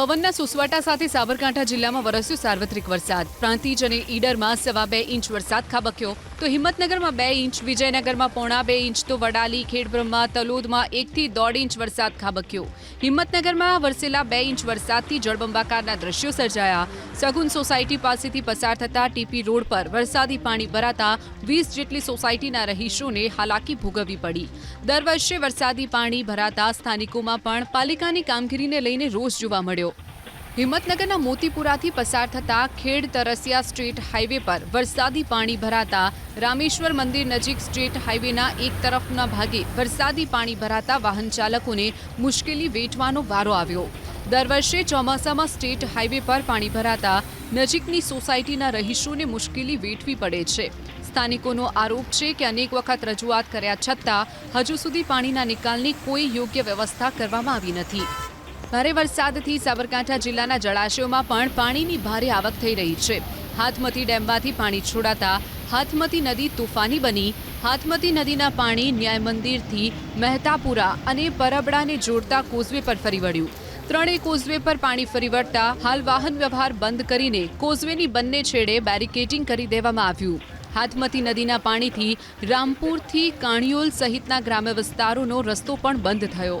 પવનના સુસવાટા સાથે સાબરકાંઠા જિલ્લામાં વરસ્યો સાર્વત્રિક વરસાદ. પ્રાંતિજ અને ઈડરમાં સવા બે ઇંચ વરસાદ ખાબક્યો. તો હિંમતનગરમાં બે ઇંચ, વિજયનગરમાં પોણા બે ઇંચ, તો વડાલી, ખેડબ્રહ્મા, તલોદમાં એકથી દોઢ ઇંચ વરસાદ ખાબક્યો. હિંમતનગરમાં વરસેલા બે ઇંચ વરસાદથી જળબંબાકારના દ્રશ્યો સર્જાયા. સગુન સોસાયટી પાસેથી પસાર થતા ટીપી રોડ પર વરસાદી પાણી ભરાતા વીસ જેટલી સોસાયટીના રહીશોને હાલાકી ભોગવવી પડી. દર વર્ષે વરસાદી પાણી ભરાતા સ્થાનિકોમાં પણ પાલિકાની કામગીરીને લઈને રોષ જોવા મળ્યો. હિંમતનગરના મોતીપુરાથી પસાર થતા ખેડ તરસિયા સ્ટ્રીટ હાઈવે પર વરસાદી પાણી ભરાતા રામેશ્વર મંદિર નજીક સ્ટ્રીટ હાઈવેના એક તરફના ભાગે વરસાદી પાણી ભરાતા વાહન ચાલકોને મુશ્કેલી વેઠવાનો વારો આવ્યો. દર વર્ષે ચોમાસામાં સ્ટેટ હાઈવે પર પાણી ભરાતા નજીકની સોસાયટીના રહીશોને મુશ્કેલી વેઠવી પડે છે. સ્થાનિકોનો આરોપ છે કે અનેક વખત રજૂઆત કર્યા છતાં હજુ સુધી પાણીના નિકાલની કોઈ યોગ્ય વ્યવસ્થા કરવામાં આવી નથી. ભારે વરસાદથી સાબરકાંઠા જિલ્લાના જળાશયોમાં પણ પાણીની ભારે આવક થઈ રહી છે. હાથમતી ડેમમાંથી પાણી છોડાતા હાથમતી નદી તોફાની બની. હાથમતી નદીના પાણી ન્યાય મંદિરથી મહેતાપુરા અને પરબડાને જોડતા કોઝવે પર ફરી વળ્યું. ત્રણેય કોઝવે પર પાણી ફરી વળતા હાલ વાહન વ્યવહાર બંધ કરીને કોઝવેની બંને છેડે બેરિકેડિંગ કરી દેવામાં આવ્યું. હાથમતી નદીના પાણીથી રામપુરથી કાણિયોલ સહિતના ગ્રામ્ય વિસ્તારોનો રસ્તો પણ બંધ થયો.